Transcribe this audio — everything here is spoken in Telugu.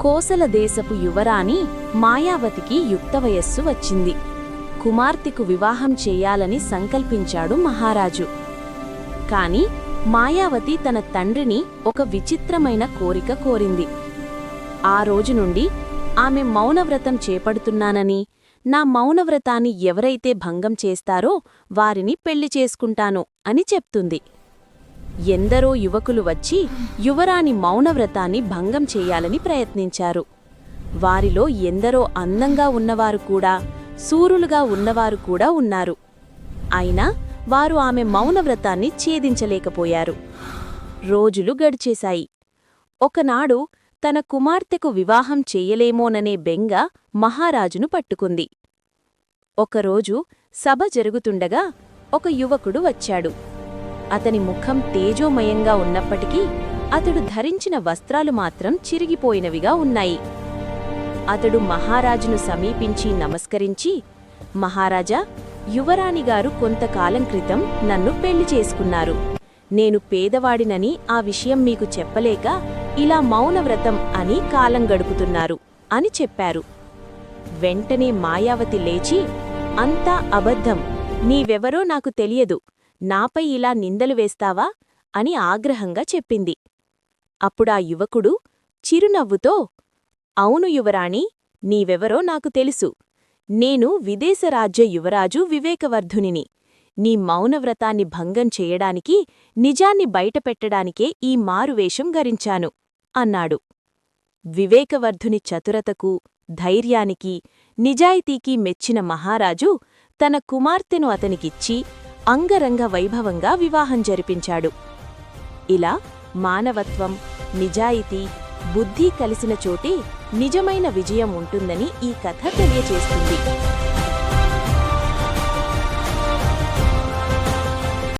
కోసల దేశపు యువరాణి మాయావతికి యుక్త వయస్సు వచ్చింది. కుమార్తెకు వివాహం చేయాలని సంకల్పించాడు మహారాజు. కాని మాయావతి తన తండ్రిని ఒక విచిత్రమైన కోరిక కోరింది. ఆ రోజు నుండి ఆమె మౌనవ్రతం చేపడుతున్నానని నా మౌనవ్రతాన్ని ఎవరైతే భంగం చేస్తారో వారిని పెళ్ళి చేసుకుంటాను అని చెప్తుంది. ఎందరో యువకులు వచ్చి యువరాణి మౌనవ్రతాన్ని భంగం చేయాలని ప్రయత్నించారు. వారిలో ఎందరో అందంగా ఉన్నవారు కూడా సూరులుగా ఉన్నవారు కూడా ఉన్నారు. అయినా వారు ఆమె మౌనవ్రతాన్ని ఛేదించలేకపోయారు. రోజులు గడిచేశాయి. ఒకనాడు తన కుమార్తెకు వివాహం చెయ్యలేమోననే బెంగ మహారాజును పట్టుకుంది. ఒకరోజు సభ జరుగుతుండగా ఒక యువకుడు వచ్చాడు. అతని ముఖం తేజోమయంగా ఉన్నప్పటికీ అతడు ధరించిన వస్త్రాలు మాత్రం చిరిగిపోయినవిగా ఉన్నాయి. అతడు మహారాజును సమీపించి నమస్కరించి మహారాజా యువరాణిగారు కొంతకాలం క్రితం నన్ను పెళ్ళి చేసుకున్నారు. నేను పేదవాడినని ఆ విషయం మీకు చెప్పలేక ఇలా మౌనవ్రతం అని కాలం గడుపుతున్నారు అని చెప్పారు. వెంటనే మాయావతి లేచి అంతా అబద్ధం. నీవెవరో నాకు తెలియదు. నాపై ఇలా నిందలు వేస్తావా? అని ఆగ్రహంగా చెప్పింది. అప్పుడా యువకుడు చిరునవ్వుతో అవును యువరాణి నీవెవరో నాకు తెలుసు. నేను విదేశరాజ్య యువరాజు వివేకవర్ధునిని. నీ మౌనవ్రతాన్ని భంగం చేయడానికి నిజాన్ని బయటపెట్టడానికే ఈ మారువేషం గరించాను అన్నాడు. వివేకవర్ధుని చతురతకు ధైర్యానికి నిజాయితీకి మెచ్చిన మహారాజు తన కుమార్తెను అతనికిచ్చి అంగరంగ వైభవంగా వివాహం జరిపించాడు. ఇలా మానవత్వం నిజాయితీ బుద్ధి కలిసిన చోటే నిజమైన విజయం ఉంటుందని ఈ కథ తెలియచేస్తుంది